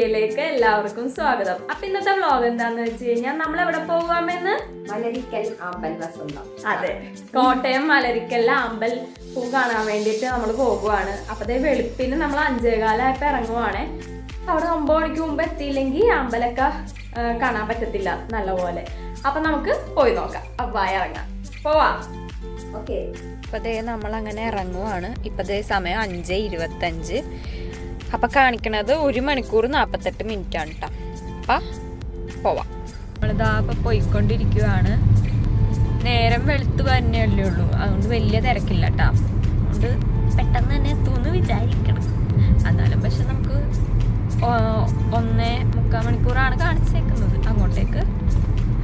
വീഡിയോയിലേക്ക് എല്ലാവർക്കും സ്വാഗതം. അപ്പൊ ഇന്നത്തെ വ്ലോഗ് എന്താന്ന് വെച്ച് കഴിഞ്ഞാൽ നമ്മൾ എവിടെ പോകാമെന്ന്? മലരിക്കൽ ആമ്പൽ വസന്തം. അതെ. കോട്ടയം മലരിക്കൽ ആമ്പൽ പൂ കാണാൻ വേണ്ടിട്ട് നമ്മൾ പോകുവാണ്. അപ്പൊ ദേ വെളുപ്പിന് നമ്മൾ അഞ്ചേകാലായപ്പോ ഇറങ്ങുവാണേ. അവിടെ ഒമ്പത് മണിക്ക് മുമ്പ് എത്തിയില്ലെങ്കിൽ അമ്പലൊക്കെ കാണാൻ പറ്റത്തില്ല നല്ലപോലെ. അപ്പൊ നമുക്ക് പോയി നോക്കാം. അപ്പൊ ഇറങ്ങാം. പോവാ ഓക്കെ. ഇപ്പൊ ദേ നമ്മൾ അങ്ങനെ ഇറങ്ങുവാണ്. ഇപ്പൊ ദേ സമയം അഞ്ച് ഇരുപത്തഞ്ച്. അപ്പൊ കാണിക്കണത് ഒരു മണിക്കൂർ നാപ്പത്തെട്ട് മിനിറ്റ് ആണ് കേട്ടോ അപ്പൊ പോവാം. നമ്മളിതാ ഇപ്പൊ പോയിക്കൊണ്ടിരിക്കുവാണ്. നേരം വെളുത്ത് തന്നെയല്ലേ ഉള്ളൂ അതുകൊണ്ട് വലിയ തിരക്കില്ല കേട്ടോ അതുകൊണ്ട് പെട്ടെന്ന് തന്നെ എത്തുമെന്ന് വിചാരിക്കണം. എന്നാലും പക്ഷെ നമുക്ക് ഒന്നേ മുക്കാൽ മണിക്കൂറാണ് കാണിച്ചേക്കുന്നത് അങ്ങോട്ടേക്ക്.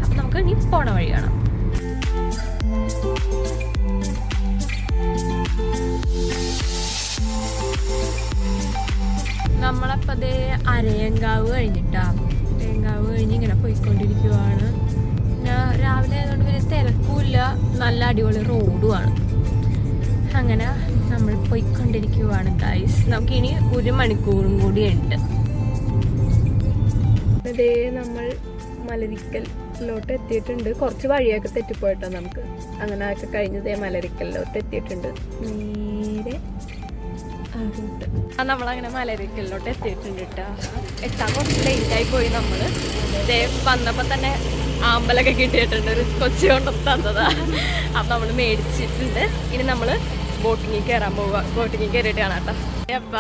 അപ്പൊ നമുക്ക് ഇനി പോണ വഴി കാണാം. നമ്മളപ്പോ അതേ അരയങ്കാവ് കഴിഞ്ഞിട്ടാ. അരയങ്കാവ് കഴിഞ്ഞ് ഇങ്ങനെ പോയിക്കൊണ്ടിരിക്കുവാണ്. പിന്നെ രാവിലെ ആയതുകൊണ്ട് പിന്നെ തിരക്കുമില്ല. നല്ല അടിപൊളി റോഡുമാണ്. അങ്ങനെ നമ്മൾ പോയിക്കൊണ്ടിരിക്കുവാണ് ഗൈസ് നമുക്കിനി ഒരു മണിക്കൂറും കൂടി ഉണ്ട് അതേ നമ്മൾ മലരിക്കലിലോട്ട് എത്തിയിട്ടുണ്ട്. കുറച്ച് വഴിയൊക്കെ തെറ്റിപ്പോയിട്ടോ നമുക്ക്? അങ്ങനെ ഒക്കെ കഴിഞ്ഞതേ മലരിക്കലിലോട്ട് എത്തിയിട്ടുണ്ട്. നമ്മളങ്ങനെ മലരിക്കലിലോട്ട് എത്തിയിട്ടുണ്ട് കേട്ടോ എത്താൻ കുറച്ച് ലേറ്റ് ആയി പോയി നമ്മൾ ഇതേ വന്നപ്പോ തന്നെ ആമ്പലൊക്കെ കിട്ടിയിട്ടുണ്ട്. ഒരു കൊച്ചി കൊണ്ട് തന്നതാ. അപ്പൊ നമ്മൾ മേടിച്ചിട്ടുണ്ട്. ഇനി നമ്മൾ ബോട്ടിങ്ങിൽ കയറാൻ പോവുക. ബോട്ടിങ്ങിൽ കയറിയിട്ട് കാണാം കേട്ടോ അപ്പ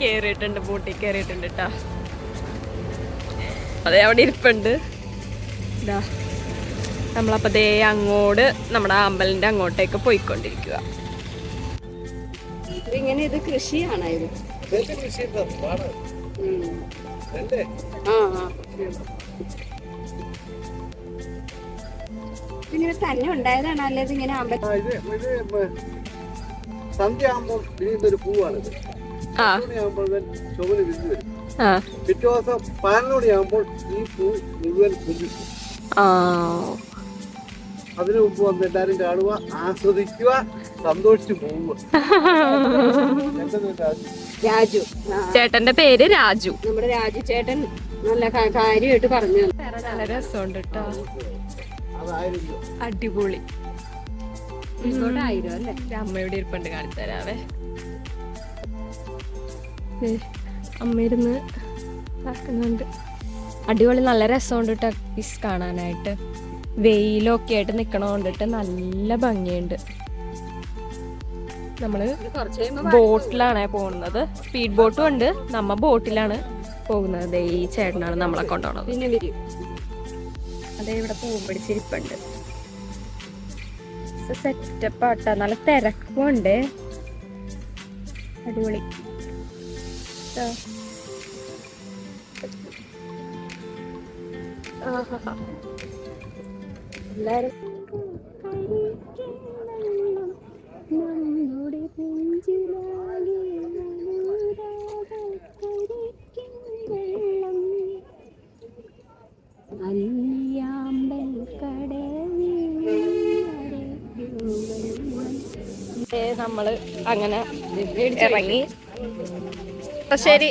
കയറിയിട്ടുണ്ട് ബോട്ടിൽ കയറിയിട്ടുണ്ട് കേട്ടോ അതെ അവിടെ ഇരിപ്പുണ്ട്. ഇതാ ദേ അങ്ങോട്ട് നമ്മുടെ അമ്പലിന്റെ അങ്ങോട്ടേക്ക് പോയിക്കൊണ്ടിരിക്കുക ഇങ്ങനെ ഇത് കൃഷിയാണ്. ആ ആ തന്നെ ഉണ്ടായതാണ് അല്ലെ ഇത് ഇങ്ങനെ സന്ധ്യയാകുമ്പോൾ വിരിയുന്നൊരു പൂവാണിത്. ആ. മണിയാകുമ്പോൾ ചുവന് വിരിഞ്ഞു വരും. ആ. പിറ്റേ ദിവസം പതിനൊന്ന് മണിയാകുമ്പോൾ ഈ പൂ മുഴുവൻ ആ. അതിനു മുമ്പ് വന്ന് എല്ലാരും കാണുക ആസ്വദിക്കുക സന്തോഷിച്ചു പോവുക. രാജു. ആ. ചേട്ടന്റെ പേര് രാജു. നമ്മുടെ രാജു ചേട്ടൻ നല്ല കാര്യമായിട്ട് പറഞ്ഞു നല്ല രസമുണ്ട് കേട്ടോ അടിപൊളി. അല്ലേ? അമ്മയുടെ ഇരിപ്പുണ്ട് കാണിച്ചു തരാവേ ദേ, അമ്മ ഇരുന്ന് ആക്കുന്നുണ്ട് അടിപൊളി നല്ല രസമുണ്ട് കേട്ടോ കാണാനായിട്ട്. വെയിലൊക്കെ ആയിട്ട് നിക്കണോണ്ടിട്ട് നല്ല ഭംഗിയുണ്ട്. നമ്മൾ ഇത് ബോട്ടിലാണ് പോകുന്നത്. സ്പീഡ് ബോട്ടും ഉണ്ട്. നമ്മ ബോട്ടിലാണ് പോകുന്നത്. ദേ ഈ ചേട്ടനാണ് നമ്മളെ കൊണ്ടുപോണത്. അതെ അതേ ഇവിടെ പൂ പിടിച്ചിരിപ്പുണ്ട്. സെറ്റപ്പ് ആട്ടാ. നല്ല തിരക്കും ഉണ്ട്. അടിപൊളി. ദാ. ദേ നമ്മൾ അങ്ങനെ ഇറങ്ങി. ശരി.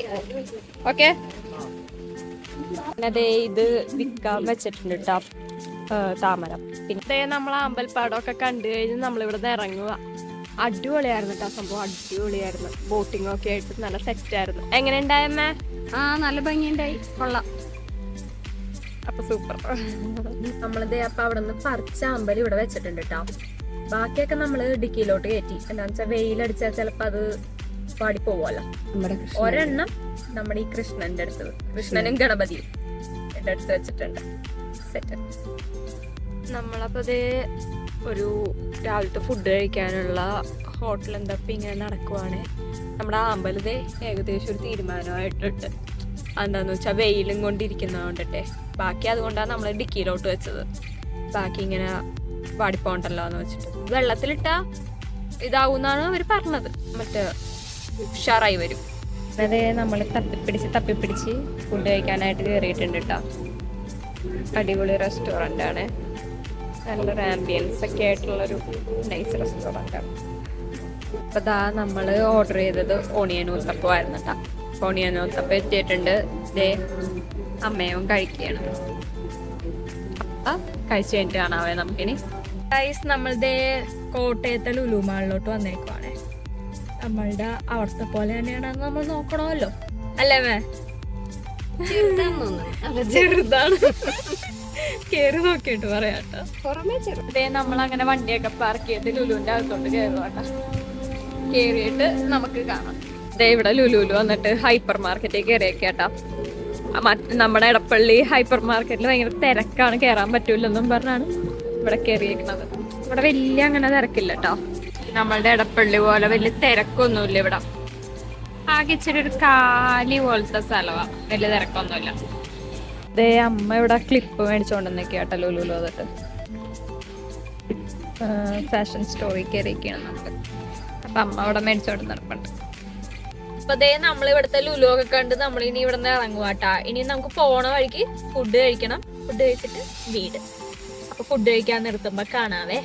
ഓക്കെ. അതെ ഇത് വിൽക്കാൻ വെച്ചിട്ടുണ്ട് കേട്ടോ താമരം. പിന്നെ നമ്മളെ അമ്പൽപ്പാടമൊക്കെ കണ്ടു കഴിഞ്ഞ് നമ്മളിവിടെ നിന്ന് ഇറങ്ങുക അടിപൊളിയായിരുന്നു കേട്ടോ സംഭവം അടിപൊളിയായിരുന്നു. ബോട്ടിംഗ് ഒക്കെ ആയിട്ട് നല്ല സെറ്റ് ആയിരുന്നു. എങ്ങനെ ഉണ്ടായമ്മേ ആ നല്ല ഭംഗിയുണ്ടായി. കൊള്ളാം. അപ്പൊ സൂപ്പർ നമ്മളിതേ അപ്പൊ അവിടെ നിന്ന് പറിച്ച അമ്പലം ഇവിടെ വെച്ചിട്ടുണ്ട് കേട്ടോ ബാക്കിയൊക്കെ നമ്മൾ ഡിക്കിയിലോട്ട് കയറ്റി. എന്താന്ന് വെച്ചാൽ വെയിലടിച്ചാൽ ചിലപ്പോ അത് പാടി പോവല്ലോ നമ്മുടെ ഒരെണ്ണം നമ്മുടെ ഈ കൃഷ്ണന്റെ അടുത്ത് കൃഷ്ണനും ഗണപതിയും എന്റെ അടുത്ത് വെച്ചിട്ടുണ്ട്. സെറ്റ് നമ്മളപ്പോൾ ഇത് ഒരു രാവിലത്തെ ഫുഡ് കഴിക്കാനുള്ള ഹോട്ടൽ എന്തപ്പം ഇങ്ങനെ നടക്കുവാണ്. നമ്മുടെ അമ്പലത്തെ ഏകദേശം ഒരു തീരുമാനമായിട്ടുണ്ട്. എന്താന്ന് വെച്ചാൽ വെയിലും കൊണ്ടിരിക്കുന്നത് കൊണ്ടിട്ടെ ബാക്കി അതുകൊണ്ടാണ് നമ്മൾ ഡിക്കിയിലോട്ട് വെച്ചത്. ബാക്കി ഇങ്ങനെ വാടിപ്പോണ്ടല്ലോ എന്ന് വെച്ചിട്ട്. വെള്ളത്തിലിട്ട ഇതാവുന്നാണ് അവർ പറഞ്ഞത്. മറ്റേ ഉഷാറായി വരും. അതെ നമ്മൾ തപ്പിപ്പിടിച്ച് തപ്പിപ്പിടിച്ച് ഫുഡ് കഴിക്കാനായിട്ട് കയറിയിട്ടുണ്ട് കേട്ടോ അടിപൊളി റെസ്റ്റോറന്റ് ആണ് നല്ലൊരു ആംബിയൻസ് ഒക്കെ ആയിട്ടുള്ളൊരു നൈസ് റെസ്റ്റോറന്റ് ആണ് അപ്പോൾ ദാ നമ്മൾ ഓർഡർ ചെയ്തത് ഓണിയൻ ഊത്തപ്പമായിരുന്നു കേട്ടോ കോണിയനോത്തപ്പം എത്തിയിട്ടുണ്ട്. ഇതേ അമ്മയും കഴിക്കുകയാണ്. അപ്പം കഴിച്ചു കഴിഞ്ഞിട്ട് കാണാവേ നമുക്കിനി. ഗൈസ് നമ്മളുടെ കോട്ടയത്തെ ലുലുമാളിലോട്ട് വന്നേക്കുവാണേ. നമ്മളുടെ അവിടുത്തെ പോലെ തന്നെയാണ് നമ്മൾ നോക്കണമല്ലോ. അല്ലേ മേ ചെറുതാണ്. കേറി നോക്കിയിട്ട് പറയാട്ടോ പുറമേ അങ്ങനെ വണ്ടിയൊക്കെ പാർക്ക് ചെയ്ത് ലുലുവിന്റെ അകത്തോട്ട് കയറുവാട്ടോ കേറിയിട്ട് നമുക്ക് കാണാം. ദേ ഇവിടെ ലുലുലു വന്നിട്ട് ഹൈപ്പർ മാർക്കറ്റിൽ കയറിയൊക്കെ കേട്ടോ. നമ്മുടെ ഇടപ്പള്ളി ഹൈപ്പർ മാർക്കറ്റിൽ ഭയങ്കര തിരക്കാണ്. കയറാൻ പറ്റൂലെന്നും പറഞ്ഞാണ് ഇവിടെ കയറിയേക്കണത് ഇവിടെ വലിയ അങ്ങനെ തിരക്കില്ല കേട്ടോ. നമ്മളുടെ ഇടപ്പള്ളി പോലെ വലിയ തിരക്കൊന്നുമില്ല ഇവിടെ. ആകെ ഇച്ചിരി ഒരു കാലി പോലത്തെ സ്ഥലമാണ് വലിയ തിരക്കൊന്നുമില്ല. ദേ അമ്മ ഇവിടെ ക്ലിപ്പ് മേടിച്ചോണ്ട് നിൽക്കുക ലുലു അതിട്ട് ഫാഷൻ സ്റ്റോറി കയറിയൊക്കെയാണ് നമുക്ക്. അപ്പൊ അമ്മ അവിടെ മേടിച്ചോണ്ട് നടപ്പുണ്ട്. അപ്പൊ ദേ നമ്മൾ ഇവിടുത്തെ ലുലു ഒക്കെ കണ്ട് നമ്മൾ ഇനി ഇവിടെ നിന്ന് ഇറങ്ങുവാട്ടാ ഇനി നമുക്ക് പോണ വഴിക്ക് ഫുഡ് കഴിക്കണം. ഫുഡ് കഴിച്ചിട്ട് വീട്. അപ്പൊ ഫുഡ് കഴിക്കാൻ നിർത്തുമ്പോ കാണാവേ.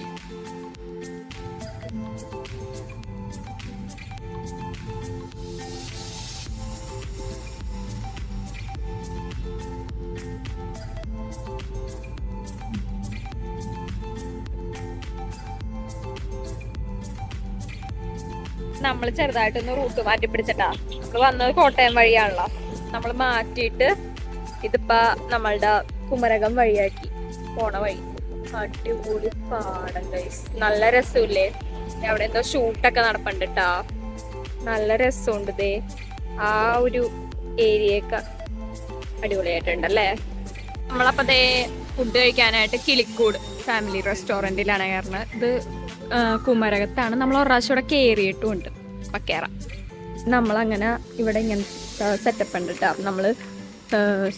നമ്മൾ ചെറുതായിട്ടൊന്ന് റൂട്ട് മാറ്റി പിടിച്ചിട്ടാ. നമ്മൾ വന്നത് കോട്ടയം വഴിയാണല്ലോ. നമ്മൾ മാറ്റിയിട്ട് ഇതിപ്പോ നമ്മളുടെ കുമരകം വഴിയാക്കി പോണ വഴി. അടിപൊളി പാടം ഗൈസ് നല്ല രസമില്ലേ? അവിടെ എന്തോ ഷൂട്ടൊക്കെ നടപ്പണ്ടിട്ടാ. നല്ല രസമുണ്ട് ദേ. ആ ഒരു ഏരിയയൊക്കെ അടിപൊളിയായിട്ടുണ്ടല്ലേ നമ്മളപ്പോ ദേ ഫുഡ് കഴിക്കാനായിട്ട് കിളിക്കൂട്. ഫാമിലി റെസ്റ്റോറന്റിലാണ് കയറുന്നത്. ഇത് കുമരകത്താണ്. നമ്മൾ ഒരു പ്രാവശ്യം ഇവിടെ കയറിയിട്ടുമുണ്ട് കയറാം നമ്മളങ്ങനെ ഇവിടെ ഇങ്ങനെ സെറ്റപ്പ് ഉണ്ട് കേട്ടോ നമ്മൾ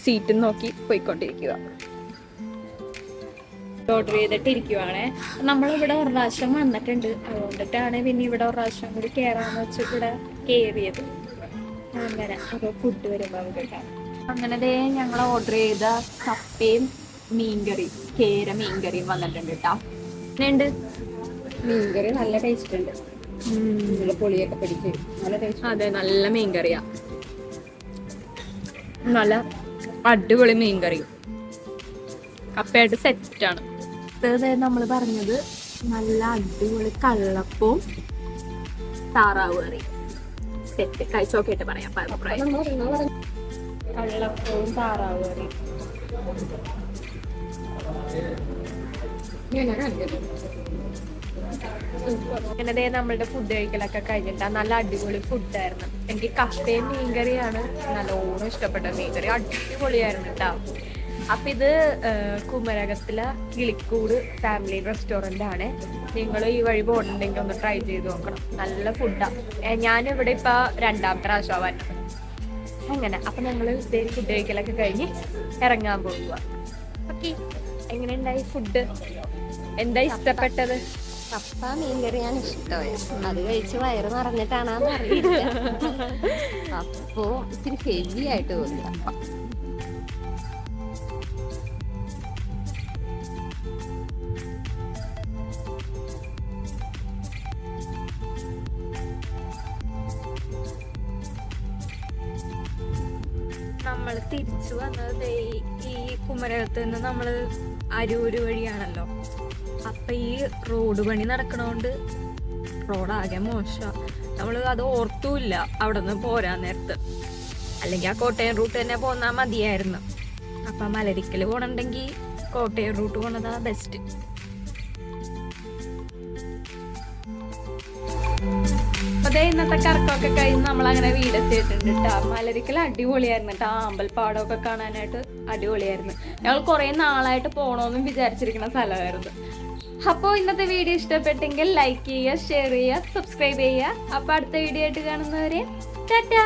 സീറ്റ് നോക്കി പോയിക്കൊണ്ടിരിക്കുക. ഓർഡർ ചെയ്തിട്ട് ഇരിക്കുവാണേ നമ്മളിവിടെ ഒരു പ്രാവശ്യം വന്നിട്ടുണ്ട്. അതുകൊണ്ടിട്ടാണ് പിന്നെ ഇവിടെ ഒരു പ്രാവശ്യം കൂടി കയറാന്ന് വെച്ച് ഇവിടെ കയറിയത്. അങ്ങനെ ഫുഡ് വരുമ്പോൾ അങ്ങനെ ദേ ഞങ്ങൾ ഓർഡർ ചെയ്ത കപ്പയും മീൻകറി കേര മീൻകറിയും വന്നിട്ടുണ്ട് കേട്ടോ. ഉണ്ട് മീൻകറി നല്ല ടേസ്റ്റ് ഉണ്ട്. നല്ല പുളിയൊക്കെ പിടിച്ച് നല്ല ടേസ്റ്റ് അതെ നല്ല മീൻകറിയാ. നല്ല അടിപൊളി മീൻകറി. കപ്പയായിട്ട് സെറ്റാണ്. ഇത് നമ്മൾ പറഞ്ഞത് നല്ല അടിപൊളി കള്ളപ്പവും താറാവ് കറി സെറ്റ് കഴിച്ചോക്കെ പറയാം. അഭിപ്രായം കള്ളപ്പവും താറാവ് കറി. നമ്മളുടെ ഫുഡ് കഴിക്കലൊക്കെ കഴിഞ്ഞിട്ട് നല്ല അടിപൊളി ഫുഡായിരുന്നു എനിക്ക് കപ്പയും മീൻകറിയാണ് നല്ലോണം ഇഷ്ടപ്പെട്ട മീൻകറി അടിപൊളിയായിരുന്നു കേട്ടോ അപ്പൊ ഇത് കുമരകത്തിലെ കിളിക്കൂട് ഫാമിലി റെസ്റ്റോറന്റ് ആണ്. നിങ്ങൾ ഈ വഴി പോകണമെങ്കിൽ ഒന്ന് ട്രൈ ചെയ്ത് നോക്കണം. നല്ല ഫുഡാണ് ഞാനിവിടെ ഇപ്പൊ രണ്ടാമത്തെ പ്രാവശ്യമാണ് അങ്ങനെ. അപ്പൊ ഞങ്ങൾ ഡേ ഫുഡ് കഴിക്കലൊക്കെ കഴിഞ്ഞ് ഇറങ്ങാൻ പോകുക ഓക്കെ. എങ്ങനെയുണ്ടായി ഫുഡ് എന്താ ഇഷ്ടപ്പെട്ടത്? കപ്പ മീൻകറി ഞാൻ ഇഷ്ടമായി അത് കഴിച്ച് വയറ് നിറഞ്ഞിട്ടാണെന്ന് അറിയില്ല. അപ്പോ ഇത്തിരി ഹെവി ആയിട്ട് തോന്നി നമ്മൾ തിരിച്ചു വന്നത് ഈ കുമരകത്ത് നിന്ന് നമ്മൾ അരൂര് വഴിയാണല്ലോ. അപ്പൊ ഈ റോഡ് പണി നടക്കണോണ്ട് റോഡാകെ മോശമാണ് നമ്മൾ അത് ഓർത്തുമില്ല അവിടെ നിന്ന് പോരാൻ നേരത്ത്. അല്ലെങ്കിൽ ആ കോട്ടയം റൂട്ട് തന്നെ പോന്നാ മതിയായിരുന്നു. അപ്പൊ മലരിക്കൽ പോണുണ്ടെങ്കിൽ കോട്ടയം റൂട്ട് പോണതാ ബെസ്റ്റ് ദേ ഇന്നത്തെ കറക്കമൊക്കെ കഴിഞ്ഞ് നമ്മൾ അങ്ങനെ വീടെത്തിയിട്ടുണ്ട് കേട്ടോ മലരിക്കൽ അടിപൊളിയായിരുന്നു കേട്ടോ അമ്പൽപ്പാടമൊക്കെ കാണാനായിട്ട് അടിപൊളിയായിരുന്നു. ഞങ്ങൾ കുറെ നാളായിട്ട് പോകണമെന്നും വിചാരിച്ചിരിക്കുന്ന സ്ഥലമായിരുന്നു. അപ്പോൾ ഇന്നത്തെ വീഡിയോ ഇഷ്ടപ്പെട്ടെങ്കിൽ ലൈക്ക് ചെയ്യുക ഷെയർ ചെയ്യുക സബ്സ്ക്രൈബ് ചെയ്യുക. അപ്പോൾ അടുത്ത വീഡിയോ ആയിട്ട് കാണുന്നവരെ ടാറ്റാ